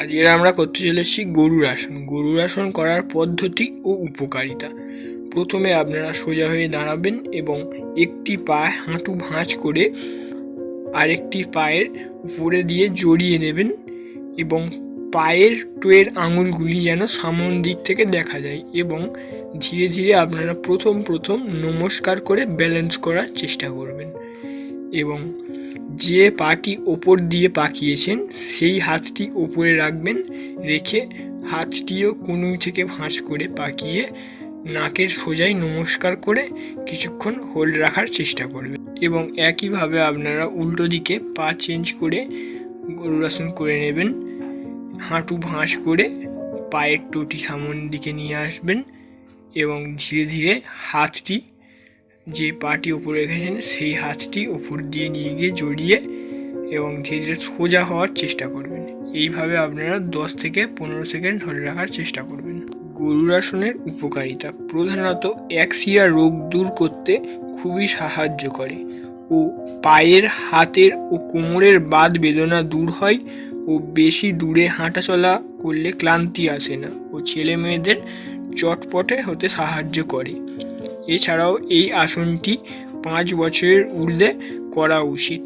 আজকে আমরা করতে চলেছি গরুর আসন। গরুর আসন করার পদ্ধতি ও উপকারিতা। প্রথমে আপনারা সোজা হয়ে দাঁড়াবেন এবং একটি পা হাঁটু ভাঁজ করে আরেকটি পায়ের উপরে দিয়ে জড়িয়ে নেবেন এবং পায়ের টোয়ের আঙুলগুলি যেন সামন দিক থেকে দেখা যায় এবং ধীরে ধীরে আপনারা প্রথম প্রথম নমস্কার করে ব্যালেন্স করার চেষ্টা করবেন এবং যে পাটি ওপর দিয়ে পাকিয়েছেন, সেই হাতটি ওপরে রাখবেন, রেখে হাতটিও কনুই থেকে ভাঁজ করে পাকিয়ে নাকের সোজাই নমস্কার করে কিছুক্ষণ হোল্ড রাখার চেষ্টা করবেন। এবং একইভাবে আপনারা উল্টো দিকে পা চেঞ্জ করে গরুরাসন করে নেবেন, হাঁটু ভাঁজ করে পায়ের টুটি সামনের দিকে নিয়ে আসবেন এবং ধীরে ধীরে হাতটি যে পাটি ওপরে রেখেছেন, সেই হাতটি উপর দিয়ে নিয়ে গিয়ে জড়িয়ে এবং ধীরে ধীরে সোজা হওয়ার চেষ্টা করবেন। এইভাবে আপনারা দশ থেকে পনেরো সেকেন্ড ধরে রাখার চেষ্টা করবেন। গরুর আসনের উপকারিতা। প্রধানত অ্যাক্সিয়া রোগ দূর করতে খুবই সাহায্য করে ও পায়ের, হাতের ও কোমরের বাদ বেদনা দূর হয় ও বেশি দূরে হাঁটাচলা করলে ক্লান্তি আসে না ও ছেলে মেয়েদের চটপটে হতে সাহায্য করে। এছাড়াও এই আসনটি পাঁচ বছরের ঊর্ধ্বে করা উচিত।